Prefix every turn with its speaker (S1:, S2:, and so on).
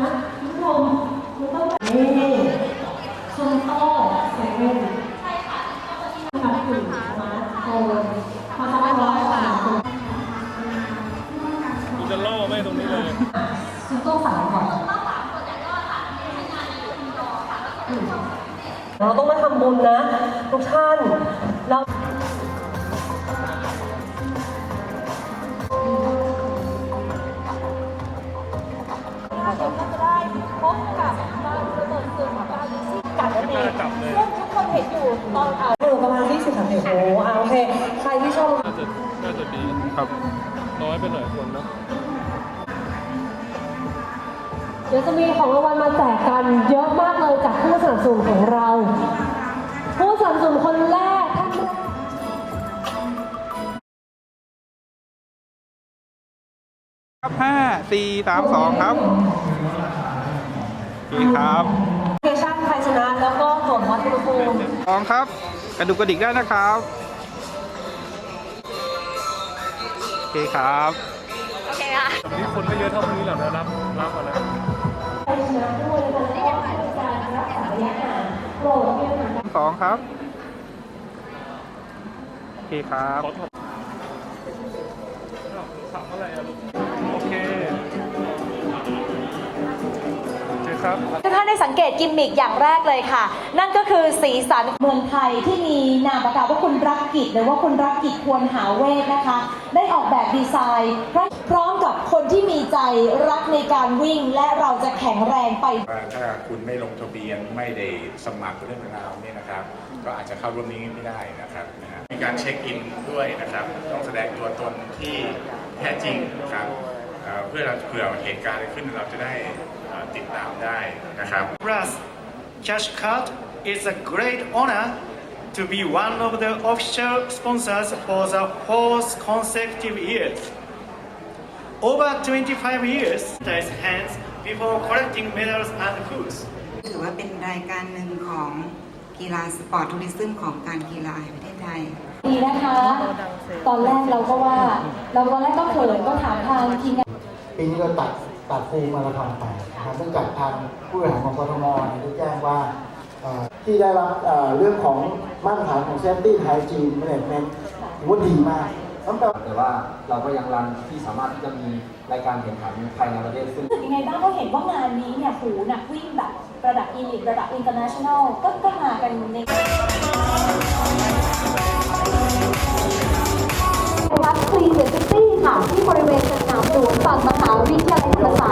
S1: นะทุกผู้มมันต้องแบบนี่ชมโต้เซเว่นใช่ค่ะทำถึงมาโตมา
S2: สามาร้อยสามตัคุจะล่อไหมตรงนี้เลยซุปโตสามก่นเราต้องมาทำบุญนะ ทุกท่านเรา เห็นอยู่ตอนอ่า
S1: เออประมาณ20 30โอ้โหอะโอเค ใครที่ชอบ
S3: น่าจะน่าจะดีครับ น้อยไปหน่อยคนเนอะ
S2: เดี๋ยวจะมีของรางวัลมาแจกกันเยอะมากเลยจากผู้สนับสนุนของเรา ผู้สนับสนุนคนแรกท่านแรก
S4: ครับห้าสี่สามสองครับโอเคครับ
S1: เคชั่นใครชนะแล้วก็ อ
S4: งครับ กระดูกกระดิกได้นะครับโอเคครับ
S3: วันนี้คนไม่เยอะเท่าพรุ่งนี้หรอกนะรับรับมาแล้ว
S2: ใครชนะด้วยแล้วก็การรักษาระยะห่างโปรดเพียงหนึ่ง
S4: สองครับ โอเคครับ
S3: ขอถอดอ้าวถามอะไรอะลูก คโอเคครับ
S5: ทุกท่านได้สังเกตกิมมิกอย่างแรกเลยค่ะ นั่นก็คือสีสันเมืองไทยที่มีนามประกาศว่าคุณรักกิจหรือว่าคุณรักกิจควรหาเวทนะคะ ได้ออกแบบดีไซน์พร้อมกับคนที่มีใจรักในการวิ่ง และเราจะแข็งแรงไป
S6: ว่าถ้าคุณไม่ลงทะเบียนไม่ได้สมัครเรื่องราวเนี่ยนะครับ ก็อาจจะเข้าร่วมนี้ไม่ได้นะครับนะฮะมีการเช็คอินด้วยนะครับ ต้องแสดงตัวตนที่แท้จริงนะครับ เอ่อเพื่อเราเผื่อเหตุการณ์อะไรขึ้นเราจะได้เอ่อติดตามได้นะครับ
S7: Plus, Cash Card is a great honor to be one of the official sponsors for the fourth consecutive years. Over 25 years, is hands before collecting medals and foods.
S8: ถือว่าเป็นรายการหนึ่งของกีฬาสปอร์ตทัวริซึมของการกีฬาแห่งประเทศไทย
S2: ดีนะคะ ตอนแรกเราก็ว่า เราตอนแรกก็เขินก็ถามทางทีมงาน
S9: ปีนี้เราตัดตัดฟูลมาราธอนไปนะครับเนื่องจากทางผู้บริหารของกทมเนี่ยได้แจ้งว่าเอ่อที่ได้รับเอ่อเรื่องของมาตรฐานของเซฟตี้ไฮจีนแมเนจเมนต์ถือว่าดีมากตั้งแต่
S10: แต่ว่าเราก็ยังรันที่สามารถที่จะมีรายการแข่งขันภายในประเทศซึ่ง
S2: รู้สึกยังไงบ้างเพราะเห็นว่างานนี้เนี่ยหูนักวิ่งแบบระดับอีลิทระดับอินเตอร์เนชั่นแนลก็ก็มากันใน ลีนเดอะซิตี้ค่ะที่บริเวณสนามหลวงฝั่งมหา